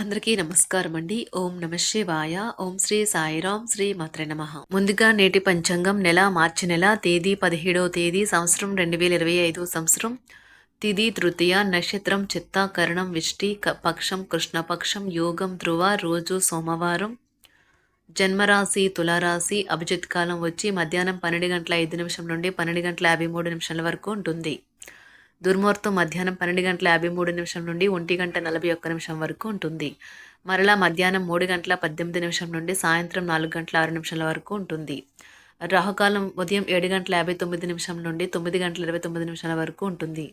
అందరికీ నమస్కారం అండి ఓం నమ శివాయ. ఓం శ్రీ సాయిరాం శ్రీ మాత్ర నమ. ముందుగా నేటి పంచాంగం నెల మార్చి నెల తేదీ పదిహేడవ తేదీ సంవత్సరం రెండు వేల ఇరవై ఐదు సంవత్సరం. తిది తృతీయ నక్షత్రం చిత్త కరణం విష్టి క- పక్షం కృష్ణపక్షం యోగం ధ్రువ రోజు సోమవారం. జన్మరాశి తులారాశి అభిజిత్ కాలం వచ్చి మధ్యాహ్నం పన్నెండు గంటల ఐదు నిమిషం నుండి పన్నెండు గంటల యాభై మూడు నిమిషాల వరకు ఉంటుంది. దుర్ముహూర్తం మధ్యాహ్నం పన్నెండు గంటల యాభై మూడు నిమిషం నుండి ఒంటి గంట నలభై ఒక్క నిమిషం వరకు ఉంటుంది. మరలా మధ్యాహ్నం మూడు గంటల పద్దెనిమిది నిమిషం నుండి సాయంత్రం నాలుగు గంటల ఆరు నిమిషాల వరకు ఉంటుంది. రాహుకాలం ఉదయం ఏడు గంటల యాభై తొమ్మిది నిమిషం నుండి తొమ్మిది గంటల ఇరవై తొమ్మిది నిమిషాల వరకు ఉంటుంది.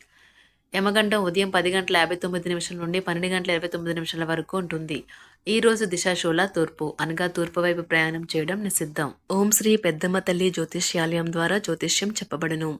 యమగండం ఉదయం పది గంటల యాభై తొమ్మిది నిమిషం నుండి పన్నెండు గంటల ఇరవై తొమ్మిది నిమిషాల వరకు ఉంటుంది. ఈ రోజు దిశాశూల తూర్పు అనగా తూర్పు వైపు ప్రయాణం చేయడం నిషిద్ధం. ఓం శ్రీ పెద్దమ్మ తల్లి జ్యోతిష్యాలయం ద్వారా జ్యోతిష్యం చెప్పబడును.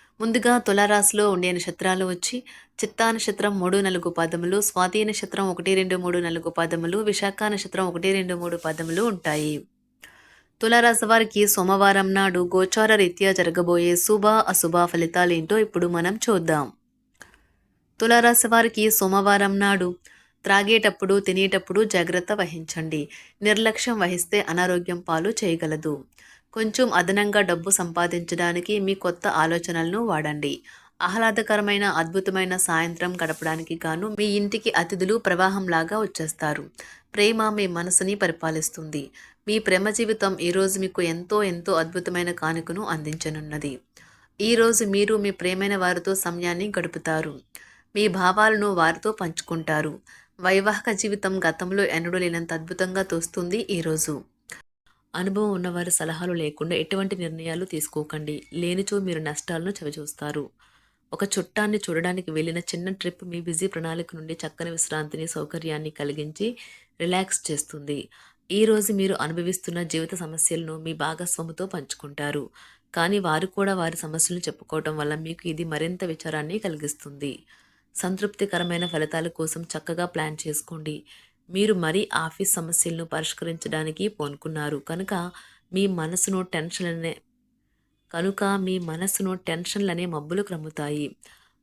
ముందుగా తులారాశిలో ఉండే నక్షత్రాలు వచ్చి చిత్తా నక్షత్రం మూడు నాలుగు పాదములు స్వాతి నక్షత్రం ఒకటి రెండు మూడు నాలుగు పాదములు విశాఖ నక్షత్రం ఒకటి రెండు మూడు పాదములు ఉంటాయి. తులారాశి వారికి సోమవారం నాడు గోచార రీత్యా జరగబోయే శుభ అశుభ ఫలితాలేంటో ఇప్పుడు మనం చూద్దాం. తులారాశి వారికి సోమవారం నాడు త్రాగేటప్పుడు తినేటప్పుడు జాగ్రత్త వహించండి. నిర్లక్ష్యం వహిస్తే అనారోగ్యం పాలు చేయగలదు. కొంచెం అదనంగా డబ్బు సంపాదించడానికి మీ కొత్త ఆలోచనలను వాడండి. ఆహ్లాదకరమైన అద్భుతమైన సాయంత్రం గడపడానికి గాను మీ ఇంటికి అతిథులు ప్రవాహంలాగా వచ్చేస్తారు. ప్రేమ మీ మనసుని పరిపాలిస్తుంది. మీ ప్రేమ జీవితం ఈరోజు మీకు ఎంతో ఎంతో అద్భుతమైన కానుకను అందించనున్నది. ఈరోజు మీరు మీ ప్రేమైన వారితో సమయాన్ని గడుపుతారు. మీ భావాలను వారితో పంచుకుంటారు. వైవాహిక జీవితం గతంలో ఎన్నడూ లేనంత అద్భుతంగా తోస్తుంది ఈరోజు అనుభవం ఉన్నవారి సలహాలు లేకుండా ఎటువంటి నిర్ణయాలు తీసుకోకండి. లేనిచో మీరు నష్టాలను చవిచూస్తారు. ఒక చుట్టాన్ని చూడడానికి వెళ్ళిన చిన్న ట్రిప్ మీ బిజీ ప్రణాళిక నుండి చక్కని విశ్రాంతిని సౌకర్యాన్ని కలిగించి రిలాక్స్ చేస్తుంది. ఈరోజు మీరు అనుభవిస్తున్న జీవిత సమస్యలను మీ భాగస్వామితో పంచుకుంటారు. కానీ వారు కూడా వారి సమస్యలను చెప్పుకోవటం వల్ల మీకు ఇది మరింత విచారాన్ని కలిగిస్తుంది. సంతృప్తికరమైన ఫలితాల కోసం చక్కగా ప్లాన్ చేసుకోండి. మీరు మరీ ఆఫీస్ సమస్యలను పరిష్కరించడానికి పోనుకున్నారు. కనుక మీ మనసును టెన్షన్లనే కనుక మీ మనసును టెన్షన్లనే మబ్బులు క్రమ్ముతాయి.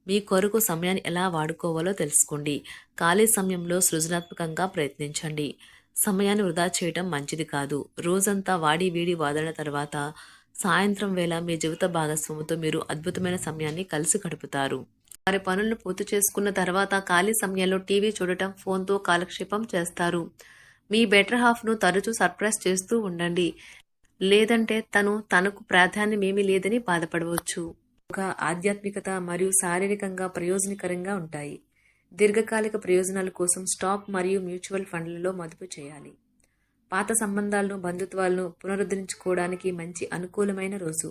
మీ కొరకు సమయాన్ని ఎలా వాడుకోవాలో తెలుసుకోండి. ఖాళీ సమయంలో సృజనాత్మకంగా ప్రయత్నించండి. సమయాన్ని వృధా చేయటం మంచిది కాదు. రోజంతా వాడి వీడి వాదన తర్వాత సాయంత్రం వేళ మీ జీవిత భాగస్వామితో మీరు అద్భుతమైన సమయాన్ని కలిసి గడుపుతారు. వారి పనులను పూర్తి చేసుకున్న తర్వాత ఖాళీ సమయంలో టీవీ చూడటం ఫోన్తో కాలక్షేపం చేస్తారు. మీ బెటర్ హాఫ్ను తరచూ సర్ప్రైజ్ చేస్తూ ఉండండి. లేదంటే తను తనకు ప్రాధాన్యమేమీ లేదని బాధపడవచ్చు. ఒక ఆధ్యాత్మికత మరియు శారీరకంగా ప్రయోజనకరంగా ఉంటాయి. దీర్ఘకాలిక ప్రయోజనాల కోసం స్టాక్ మరియు మ్యూచువల్ ఫండ్లలో మదుపు చేయాలి. పాత సంబంధాలను బంధుత్వాలను పునరుద్ధరించుకోవడానికి మంచి అనుకూలమైన రోజు.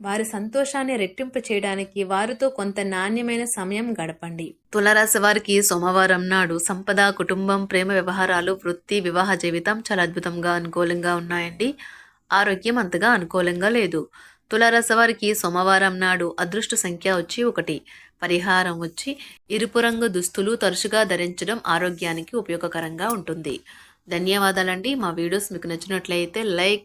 వారి సంతోషాన్ని రెట్టింపు చేయడానికి వారితో కొంత నాణ్యమైన సమయం గడపండి. తులరాశి వారికి సోమవారం నాడు సంపద కుటుంబం ప్రేమ వ్యవహారాలు వృత్తి వివాహ జీవితం చాలా అద్భుతంగా అనుకూలంగా ఉన్నాయండి. ఆరోగ్యం అంతగా అనుకూలంగా లేదు. తులారాశి వారికి సోమవారం నాడు అదృష్ట సంఖ్య వచ్చి ఒకటి. పరిహారం వచ్చి ఇరుపు రంగు దుస్తులు తరచుగా ధరించడం ఆరోగ్యానికి ఉపయోగకరంగా ఉంటుంది. ధన్యవాదాలండి. మా వీడియోస్ మీకు నచ్చినట్లయితే లైక్